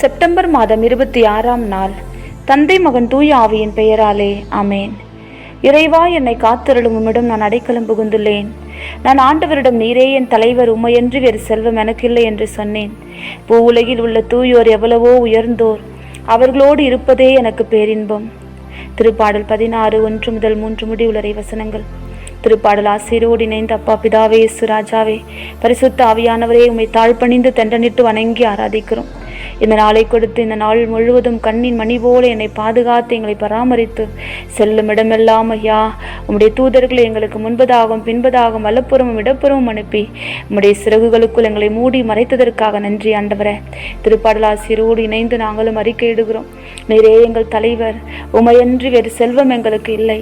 September மாதம் இருபத்தி ஆறாம் நாள். தந்தை மகன் தூய ஆவியின் பெயராலே அமேன் இறைவா என்னை காத்திருளும் உம்மிடம் நான் அடைக்கலம் புகுந்துள்ளேன். நான் ஆண்டவரிடம் நீரே என் தலைவர் உமையன்று வேறு செல்வம் எனக்கில்லை என்று சொன்னேன். பூ உலகில் உள்ள தூயோர் எவ்வளவோ உயர்ந்தோர். அவர்களோடு இருப்பதே எனக்கு பேரின்பம். திருப்பாடல் பதினாறு ஒன்று முதல் மூன்று முடிவுள்ளரை வசனங்கள். திருப்பாடல் ஆசிரியரோடு இணைந்த அப்பா பிதாவே சுராஜாவே பரிசுத்த ஆவியானவரே உம்மை தாழ்பணிந்து தண்டனிட்டு வணங்கி ஆராதிக்கிறோம். இந்த நாளை கொடுத்து இந்த நாள் முழுவதும் கண்ணின் மணி போல என்னை பாதுகாத்து எங்களை பராமரித்து செல்லும் இடமெல்லாம் ஐயா. உம்முடைய தூதர்களை எங்களுக்கு முன்பதாகவும் பின்பதாகவும் வலப்புறமும் இடப்புறமும் அனுப்பி உம்முடைய சிறகுகளுக்குள் எங்களை மூடி மறைத்ததற்காக நன்றி ஆண்டவரே. திருப்பாடலாசிரியரோடு இணைந்து நாங்களும் அறிக்கையிடுகிறோம் நீரே எங்கள் தலைவர் உமையன்றி வேறு செல்வம் எங்களுக்கு இல்லை.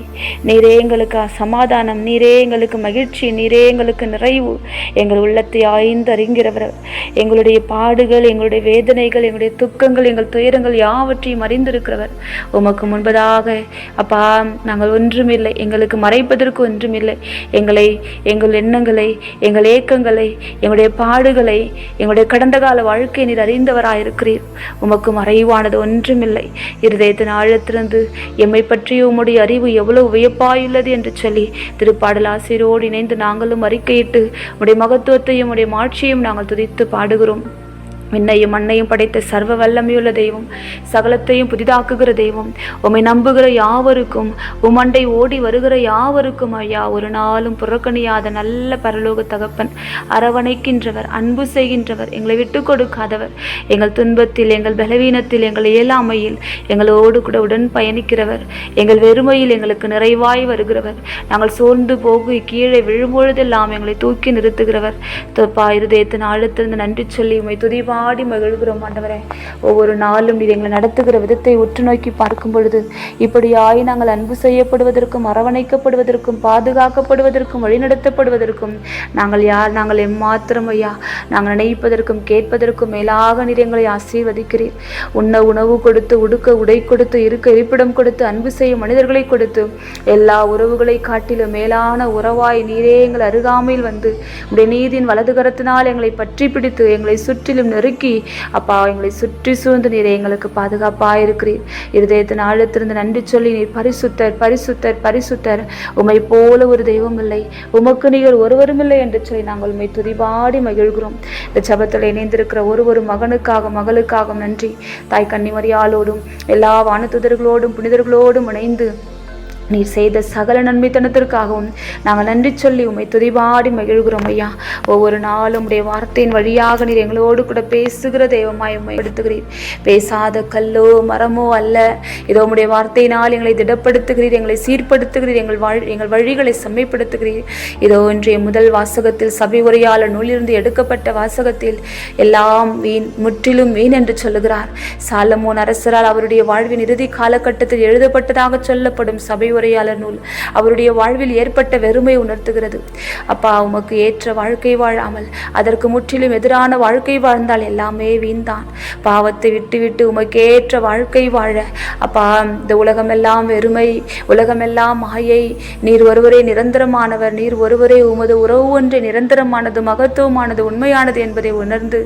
நீரே எங்களுக்கு சமாதானம் நீரே எங்களுக்கு மகிழ்ச்சி நீரே எங்களுக்கு நிறைவு. எங்கள் உள்ளத்தை ஆய்ந்து அறிகிறவர். எங்களுடைய பாடுகள் எங்களுடைய வேதனைகள் எங்களுடைய துக்கங்கள் எங்கள் துயரங்கள் யாவற்றையும் அறிந்திருக்கிறவர். உமக்கு முன்பதாக அப்பா நாங்கள் ஒன்றுமில்லை. எங்களுக்கு மறைப்பதற்கு ஒன்றுமில்லை. எங்களை எங்கள் எண்ணங்களை எங்கள் ஏக்கங்களை எங்களுடைய பாடுகளை எங்களுடைய கடந்த கால வாழ்க்கை நீர் அறிந்தவராயிருக்கிறீர். உமக்கு மறைவானது ஒன்றுமில்லை. இருதயத்தின் ஆழத்திலிருந்து எம்மை பற்றிய உம்முடைய அறிவு எவ்வளவு வியப்பாயுள்ளது என்று சொல்லி திருப்பாடல் ஆசிரியரோடு இணைந்து நாங்களும் அறிக்கையிட்டு உடைய மகத்துவத்தையும் உடைய மாட்சியையும் நாங்கள் துதித்து பாடுகிறோம். விண்ணையும் மண்ணையும் படைத்த சர்வ வல்லமையுள்ள தெய்வம் சகலத்தையும் புதிதாக்குகிற தெய்வம். உம்மை நம்புகிற யாவருக்கும் உமண்டை ஓடி வருகிற யாவருக்கும் ஐயா ஒரு நாளும் புறக்கணியாத நல்ல பரலோக தகப்பன் அரவணைக்கின்றவர் அன்பு செய்கின்றவர் எங்களை விட்டு கொடுக்காதவர். எங்கள் துன்பத்தில் எங்கள் பலவீனத்தில் எங்கள் இயலாமையில் எங்களோடு கூட உடன் பயணிக்கிறவர். எங்கள் வெறுமையில் எங்களுக்கு நிறைவாய் வருகிறவர். நாங்கள் சோர்ந்து போகு கீழே விழும்பொழுதெல்லாம் எங்களை தூக்கி நிறுத்துகிறவர். தொப்பா இருதயத்தின் ஆழத்திலிருந்து நன்றி சொல்லி உம்மை துதிபாடி மகிழ்கிறோம் ஆண்டவரே. ஒவ்வொரு நாளும் நீர் எங்களை நடத்துகிற விதத்தை உற்று நோக்கி பார்க்கும் பொழுது இப்படியாய் நாங்கள் அன்பு செய்யப்படுவதற்கும் அரவணைக்கப்படுவதற்கும் பாதுகாக்கப்படுவதற்கும் வழிநடத்தப்படுவதற்கும் நாங்கள் யார் நாங்கள் எம்மாத்திரம் ஐயா. நாங்கள் நினைப்பதற்கும் கேட்பதற்கும் மேலாக நீர் எங்களை ஆசீர்வதிக்கிறீர். உண்ண உணவு கொடுத்து உடுக்க உடை கொடுத்து இருக்க இருப்பிடம் கொடுத்து அன்பு செய்யும் மனிதர்களை கொடுத்து எல்லா உறவுகளை காட்டிலும் மேலான உறவாய் நீரே எங்கள் அருகாமையில் வந்து உடைய நீதியின் வலது கரத்தினால் எங்களை பற்றி பிடித்து எங்களை சுற்றிலும் நெருக்கி அப்பா எங்களை சுற்றி சூழ்ந்து நீரே எங்களுக்கு பாதுகாப்பாக இருக்கிறீர். இருதயத்தின் ஆழத்திலிருந்து நன்றி சொல்லி நீர் பரிசுத்தர் பரிசுத்தர் பரிசுத்தர். உமை போல ஒரு தெய்வம் இல்லை. உமக்கு நீங்கள் ஒருவரும் இல்லை என்று சொல்லி நாங்கள் உண்மை துதிபாடி மகிழ்கிறோம். இந்த ஜபத்தில் இணைந்திருக்கிற ஒரு ஒரு மகனுக்காக மகளுக்காக நன்றி. தாய் கன்னிமரியாலோடும் எல்லா வானத்துதர்களோடும் புனிதர்களோடும் இணைந்து நீர் செய்த சகல நன்மைத்தனத்திற்காகவும் நாங்கள் நன்றி சொல்லி உம்மை துதிபாடி மகிழ்கிறோம் ஐயா. ஒவ்வொரு நாளும் உடைய வார்த்தையின் வழியாக நீர் எங்களோடு கூட பேசுகிற தெய்வமாய் உம்மை படுத்துகிறீர். பேசாத கல்லோ மரமோ அல்ல. இதோ உடைய வார்த்தையினால் எங்களை திடப்படுத்துகிறீர் எங்களை சீர்படுத்துகிறீர் எங்கள் வாழ் எங்கள் வழிகளை செம்மைப்படுத்துகிறீர். இதோ இன்றைய முதல் வாசகத்தில் சபை உரையாளர் நூலிலிருந்து எடுக்கப்பட்ட வாசகத்தில் எல்லாம் வீண் முற்றிலும் வீண் என்று சொல்லுகிறார். சாலமோன் அரசரால் அவருடைய வாழ்வின் இறுதி காலகட்டத்தில் எழுதப்பட்டதாக சொல்லப்படும் சபை கட்டுரையாளர் நூல். அவருடைய வாழ்வில் ஏற்பட்ட வெறுமை உணர்த்துகிறது. அப்பா உமக்கு ஏற்ற வாழ்க்கை வாழாமல் அதற்கு முற்றிலும் எதிரான வாழ்க்கை வாழ்ந்தால் எல்லாமே வீண்தான். பாவத்தை விட்டுவிட்டு உமக்கு ஏற்ற வாழ்க்கை வாழ அப்பா இந்த உலகமெல்லாம் வெறுமை உலகமெல்லாம் மாயை. நீர் ஒருவரே நிரந்தரமானவர் நீர் ஒருவரே உமது உறவு ஒன்றே நிரந்தரமானது மகத்துவமானது உண்மையானது என்பதை உணர்ந்து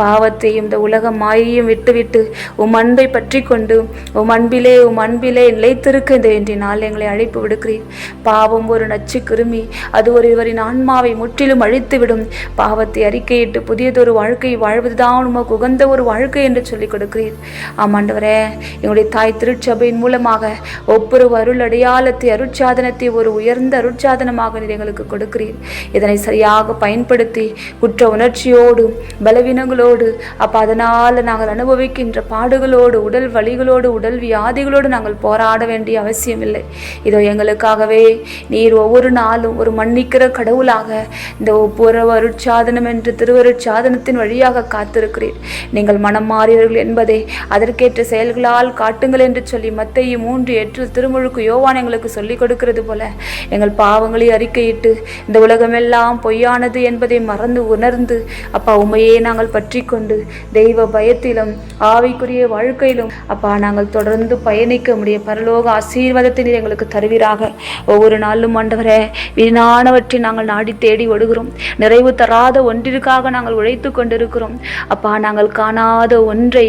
பாவத்தையும் இந்த உலகம் மாயையும் விட்டுவிட்டு உம் அன்பை பற்றி கொண்டு உம் அன்பிலே உம் அன்பிலே நிலைத்திருக்க இந்த இன்றைய நாள் எங்களை அழைப்பு விடுக்கிறீர் பாவம் ஒரு நச்சு கிருமி. அது ஒருவரின் ஆன்மாவை முற்றிலும் அழித்துவிடும். பாவத்தை அறிக்கையிட்டு புதியதொரு வாழ்க்கை வாழ்வதுதான் உமக்கு உகந்த ஒரு வாழ்க்கை என்று சொல்லிக் கொடுக்கிறீர். ஆமாண்டவரே எங்களுடைய தாய் திருச்சபையின் மூலமாக ஒப்புரவு அருள் அடையாளத்தை அருட்சாதனத்தை ஒரு உயர்ந்த அருட்சாதனமாக நீர் எங்களுக்கு கொடுக்கிறீர். இதனை சரியாக பயன்படுத்தி குற்ற உணர்ச்சியோடும் பலவீனங்களோடு அப்போ அதனால் நாங்கள் அனுபவிக்கின்ற பாடுகளோடு உடல் வலிகளோடு உடல் வியாதிகளோடு நாங்கள் போராட வேண்டிய அவசியமில்லை. இதோ எங்களுக்காகவே நீர் ஒவ்வொரு நாளும் ஒரு மன்னிக்கிற கடவுளாக இந்த ஒவ்வொரு வருட்சாதனம் என்று திருவருட்சாதனத்தின் வழியாக காத்திருக்கிறீர். நீங்கள் மனம் மாறியவர்கள் என்பதை அதற்கேற்ற செயல்களால் காட்டுங்கள் என்று சொல்லி மத்தையும் மூன்று எட்டு திருமுழுக்கு யோவான் எங்களுக்கு சொல்லிக் கொடுக்கிறது போல எங்கள் பாவங்களை அறிக்கையிட்டு இந்த உலகமெல்லாம் பொய்யானது என்பதை மறந்து உணர்ந்து அப்பா உமையே நாங்கள் பற்றி கொண்டு தெய்வ பயத்திலும் ஆவிக்குரிய வாழ்க்கையிலும் அப்பா நாங்கள் தொடர்ந்து பயணிக்க முடிய பரலோக ஆசீர்வாதத்தை எங்களுக்கு எங்களுக்கு தருவீராக. ஒவ்வொரு நாளும் ஆண்டவரே வீணானவற்றை நாங்கள் நாடி தேடி ஓடுகிறோம் நிறைவு தராத ஒன்றிற்காக நாங்கள் உழைத்து கொண்டிருக்கிறோம். அப்பா நாங்கள் காணாத ஒன்றை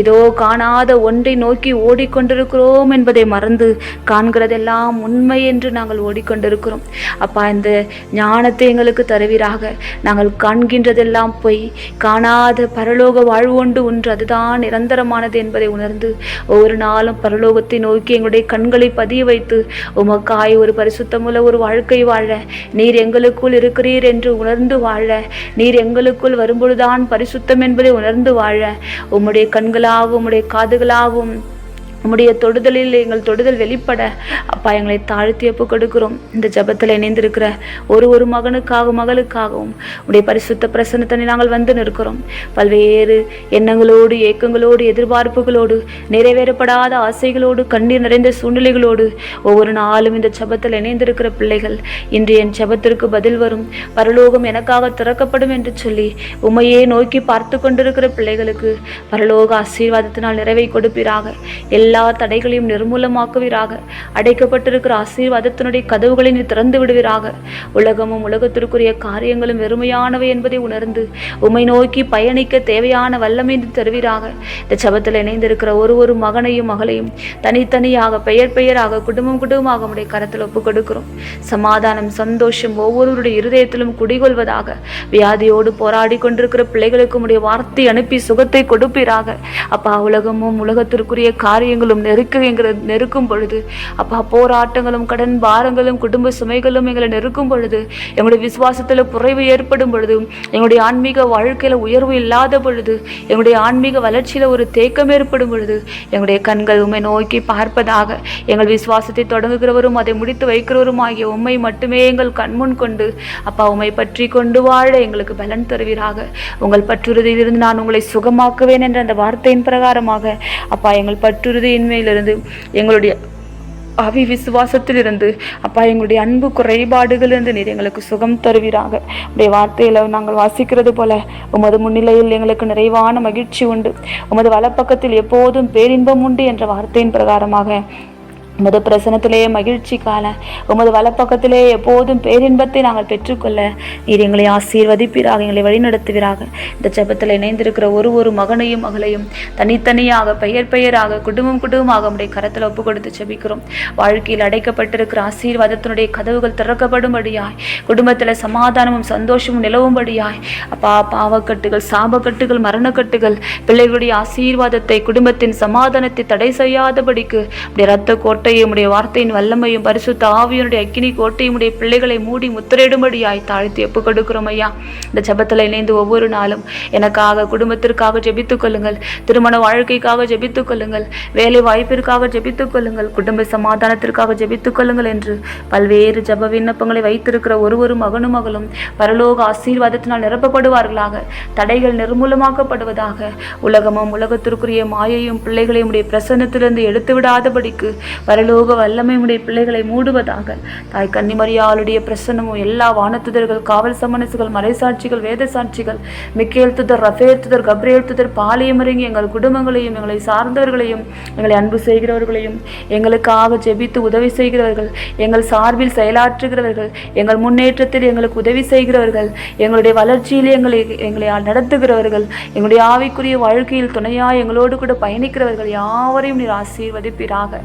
இதோ காணாத ஒன்றை நோக்கி ஓடிக்கொண்டிருக்கிறோம் என்பதை மறந்து காண்கிறதெல்லாம் உண்மை என்று நாங்கள் ஓடிக்கொண்டிருக்கிறோம். அப்பா இந்த ஞானத்தை எங்களுக்கு தருவீராக. நாங்கள் காண்கின்றதெல்லாம் போய். காணாத பரலோக வாழ்வு ஒன்று ஒன்று அதுதான் நிரந்தரமானது என்பதை உணர்ந்து ஒவ்வொரு நாளும் பரலோகத்தை நோக்கி எங்களுடைய கண்களை பதிய வைத்து உமக்காய் ஒரு பரிசுத்தமுள்ள ஒரு வாழ்க்கை வாழ. நீர் எங்களுக்குள் இருக்கிறீர் என்று உணர்ந்து வாழ. நீர் எங்களுக்குள் வரும்பொழுதுதான் பரிசுத்தம் என்பதை உணர்ந்து வாழ. உம்முடைய கண்களாகவும் உம்முடைய காதுகளாகவும் உம்முடைய தொடுதலில் எங்கள் தொடுதல் வெளிப்பட. அப்பா எங்களை தாழ்த்தி ஒப்பு கொடுக்கிறோம். இந்த ஜெபத்தில் இணைந்திருக்கிற ஒரு ஒரு மகனுக்காகவும் மகளுக்காகவும் உடைய பரிசுத்த பிரசன்னத்தனை நாங்கள் வந்து நிற்கிறோம். பல்வேறு எண்ணங்களோடு ஏக்கங்களோடு எதிர்பார்ப்புகளோடு நிறைவேறப்படாத ஆசைகளோடு கண்ணீர் நிறைந்த சூழ்நிலைகளோடு ஒவ்வொரு நாளும் இந்த ஜெபத்தில் இணைந்திருக்கிற பிள்ளைகள் இன்று என் ஜெபத்திற்கு பதில் வரும். பரலோகம் எனக்காக திறக்கப்படும் என்று சொல்லி உமையே நோக்கி பார்த்து கொண்டிருக்கிற பிள்ளைகளுக்கு பரலோக ஆசீர்வாதத்தினால் நிறைவை கொடுப்பீராக. எல்லா எல்லா தடைகளையும் நிர்மூலமாக்குவீராக. அடைக்கப்பட்டிருக்கிற ஆசீர்வாதத்தினுடைய கதவுகளை நீ திறந்து விடுவீராக. உலகமும் உலகத்திற்குரிய காரியங்களும் வெறுமையானவை என்பதை உணர்ந்து உமை நோக்கி பயணிக்க தேவையான வல்லமை தருவீராக. இந்த சபத்தில் இணைந்திருக்கிற ஒரு ஒரு மகனையும் மகளையும் தனித்தனியாக பெயர் பெயராக குடும்பம் குடும்பமாக உடைய கரத்தில் ஒப்பு கொடுக்கிறோம். சமாதானம் சந்தோஷம் ஒவ்வொருவருடைய இருதயத்திலும் குடிகொள்வதாக. வியாதியோடு போராடி கொண்டிருக்கிற பிள்ளைகளுக்கு உடைய வார்த்தை அனுப்பி சுகத்தை கொடுப்பீராக. அப்பா உலகமும் உலகத்திற்குரிய காரியங்களும் நெருக்குங்கிற நெருக்கும் பொழுது அப்பா போராட்டங்களும் கடன் பாரங்களும் குடும்ப சுமைகளும் எங்களை நெருக்கும் பொழுது எங்களுடைய விசுவாசத்தில் குறைவு ஏற்படும் பொழுது எங்களுடைய ஆன்மீக வாழ்க்கையில் உயர்வு இல்லாத பொழுது எங்களுடைய ஆன்மீக வளர்ச்சியில் ஒரு தேக்கம் ஏற்படும் பொழுது எங்களுடைய கண்கள் உண்மை நோக்கி பார்ப்பதாக எங்கள் விசுவாசத்தை தொடங்குகிறவரும் அதை முடித்து வைக்கிறவரும் ஆகிய உண்மை மட்டுமே எங்கள் கண்முன் கொண்டு அப்பா உம்மை பற்றி கொண்டு வாழ எங்களுக்கு பலன் தருவீராக. உங்கள் பற்றுறுதியிலிருந்து நான் உங்களை சுகமாக்குவேன் என்ற அந்த வார்த்தையின் பிரகாரமாக அப்பா எங்கள் பற்றுறுதியின்மையிலிருந்து எங்களுடைய அவி விசுவாசத்திலிருந்து அப்பா எங்களுடைய அன்பு குறைபாடுகளிலிருந்து நீர் எங்களுக்கு சுகம் தருவீராக. உடைய வார்த்தையில் நாங்கள் வாசிக்கிறது போல உமது முன்னிலையில் எங்களுக்கு நிறைவான மகிழ்ச்சி உண்டு. உமது வலப்பக்கத்தில் எப்போதும் பேரின்பம் உண்டு என்ற வார்த்தையின் பிரகாரமாக உமது பிரசனத்திலே மகிழ்ச்சி கால உமது வலப்பக்கத்திலே எப்போதும் பேரின்பத்தை நாங்கள் பெற்றுக்கொள்ள. நீர் எங்களை ஆசீர்வதிப்பீராக எங்களை வழிநடத்துவீராக. இந்த ஜபத்தில் இணைந்திருக்கிற ஒரு ஒரு மகனையும் மகளையும் தனித்தனியாக பெயர் பெயராக குடும்பம் குடும்பமாக உடைய கரத்தில் ஒப்பு கொடுத்து ஜெபிக்கிறோம். வாழ்க்கையில் அடைக்கப்பட்டிருக்கிற ஆசீர்வாதத்தினுடைய கதவுகள் திறக்கப்படும்படியாய் குடும்பத்தில் சமாதானமும் சந்தோஷமும் நிலவும்படியாய் அப்பா பாவக்கட்டுகள் சாபக்கட்டுகள் மரணக்கட்டுகள் பிள்ளைகளுடைய ஆசீர்வாதத்தை குடும்பத்தின் சமாதானத்தை தடை செய்யாதபடிக்கு அப்படி ரத்த கோட்டை கோட்டையும் உடைய வார்த்தையின் வல்லமையும் பரிசுத்த ஆவியனுடைய அக்கினி கோட்டையுடைய பிள்ளைகளை மூடி முத்திரையிடும்படியாய் தாழ்த்தி ஒப்பு கொடுக்கிறோம் ஐயா. இந்த ஜபத்தில் இணைந்து ஒவ்வொரு நாளும் எனக்காக குடும்பத்திற்காக ஜெபித்துக் கொள்ளுங்கள் திருமண வாழ்க்கைக்காக ஜெபித்துக் கொள்ளுங்கள் வேலை வாய்ப்பிற்காக ஜெபித்துக் கொள்ளுங்கள் குடும்ப சமாதானத்திற்காக ஜெபித்துக் கொள்ளுங்கள் என்று பல்வேறு ஜப விண்ணப்பங்களை வைத்திருக்கிற ஒரு ஒரு மகனும் மகளும் பரலோக ஆசீர்வாதத்தினால் நிரப்பப்படுவார்களாக தடைகள் நிர்மூலமாக்கப்படுவதாக உலகமும் உலகத்திற்குரிய மாயையும் பிள்ளைகளையும் பிரசன்னத்திலிருந்து எடுத்து விடாதபடிக்கு வர பரலோக வல்லமை உடைய பிள்ளைகளை மூடுவதாக. தாய் கன்னிமரியாளுடைய பிரசன்னமும் எல்லா வானத்துதர்கள் காவல் சமனசுகள் மறைசாட்சிகள் வேத சாட்சிகள் மிக்கேல் துதர் ரஃபேல் துதர் கப்ரேல் துதர் பாலியமருங்கி எங்கள் குடும்பங்களையும் எங்களை சார்ந்தவர்களையும் எங்களை அன்பு செய்கிறவர்களையும் எங்களுக்காக ஜெபித்து உதவி செய்கிறவர்கள் எங்கள் சார்பில் செயலாற்றுகிறவர்கள் எங்கள் முன்னேற்றத்தில் எங்களுக்கு உதவி செய்கிறவர்கள் எங்களுடைய வளர்ச்சியில் எங்களை எங்களை நடத்துகிறவர்கள் எங்களுடைய ஆவிக்குரிய வாழ்க்கையில் துணையாக எங்களோடு கூட பயணிக்கிறவர்கள் யாவரையும் நீர் ஆசீர்வதிப்பீராக.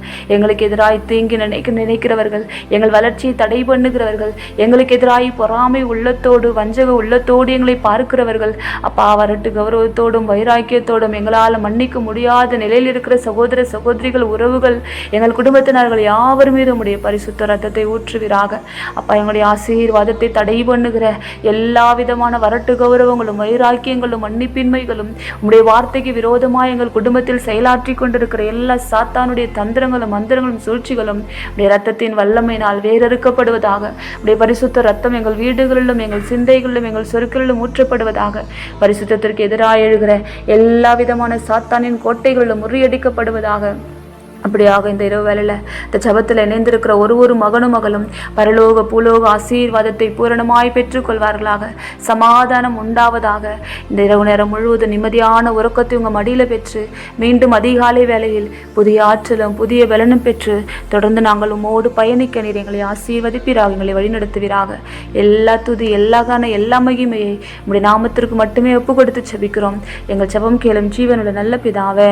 எங்களுக்கு எதிராய் தீங்கி நினைக்க நினைக்கிறவர்கள் எங்கள் வளர்ச்சியை தடை பண்ணுகிறவர்கள் எங்களுக்கு எதிராய் பொறாமை உள்ளத்தோடு வஞ்சக உள்ளத்தோடு எங்களை பார்க்கிறவர்கள் அப்பா வரட்டு கௌரவத்தோடும் வைராக்கியத்தோடும் எங்களால் மன்னிக்க முடியாத நிலையில் இருக்கிற சகோதர சகோதரிகள் உறவுகள் எங்கள் குடும்பத்தினர்கள் யாவர் மீது உடைய பரிசுத்த ரத்தத்தை ஊற்றுவீராக. அப்பா எங்களுடைய ஆசீர்வாதத்தை தடை பண்ணுகிற எல்லா விதமான வரட்டு கௌரவங்களும் வைராக்கியங்களும் மன்னிப்பின்மைகளும் உடைய வார்த்தைக்கு விரோதமாக எங்கள் குடும்பத்தில் செயலாற்றி கொண்டிருக்கிற எல்லா சாத்தானுடைய தந்திரங்களும் மந்திரங்களும் சூழ்ச்சிகளும் உடைய ரத்தத்தின் வல்லமையினால் வேறறுக்கப்படுவதாக உடைய பரிசுத்த ரத்தம் எங்கள் வீடுகளிலும் எங்கள் சிந்தைகளிலும் எங்கள் சொற்களிலும் ஊற்றப்படுவதாக பரிசுத்தத்திற்கு எதிராக எழுகிற எல்லா விதமான சாத்தானின் கோட்டைகளிலும் முறியடிக்கப்படுவதாக அப்படியாக இந்த இரவு வேலையில் இந்த ஜபத்தில் இணைந்திருக்கிற ஒரு ஒரு மகனும் மகளும் பரலோக பூலோக ஆசீர்வாதத்தை பூரணமாய் பெற்றுக்கொள்வார்களாக. சமாதானம் உண்டாவதாக. இந்த இரவு நேரம் முழுவதும் நிம்மதியான உறக்கத்தை உங்கள் மடியில் பெற்று மீண்டும் அதிகாலை வேளையில் புதிய ஆற்றலும் புதிய பலனும் பெற்று தொடர்ந்து நாங்கள் உமோடு பயணிக்க நீர் எங்களை ஆசீர்வதிப்பீராக எங்களை வழிநடத்துவீராக. எல்லா துதி எல்லா கான எல்லா மகிமையை உடைய நாமத்திற்கு மட்டுமே ஒப்பு கொடுத்து செபிக்கிறோம் எங்கள் செபம் கேளும் ஜீவனுள்ள நல்ல பிதாவே.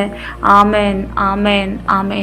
ஆமென் ஆமென் ஆமேன்.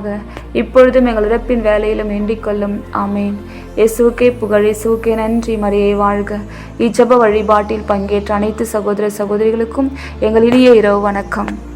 இப்பொழுதும் எங்கள் இறப்பின் வேலையிலும் வேண்டிக்கொள்ளும் ஆமேன். இயேசுக்கே புகழ் இயேசுக்கே நன்றி. மரியை வாழ்க. இச்சப வழிபாட்டில் பங்கேற்ற அனைத்து சகோதர சகோதரிகளுக்கும் எங்கள் இனிய இரவு வணக்கம்.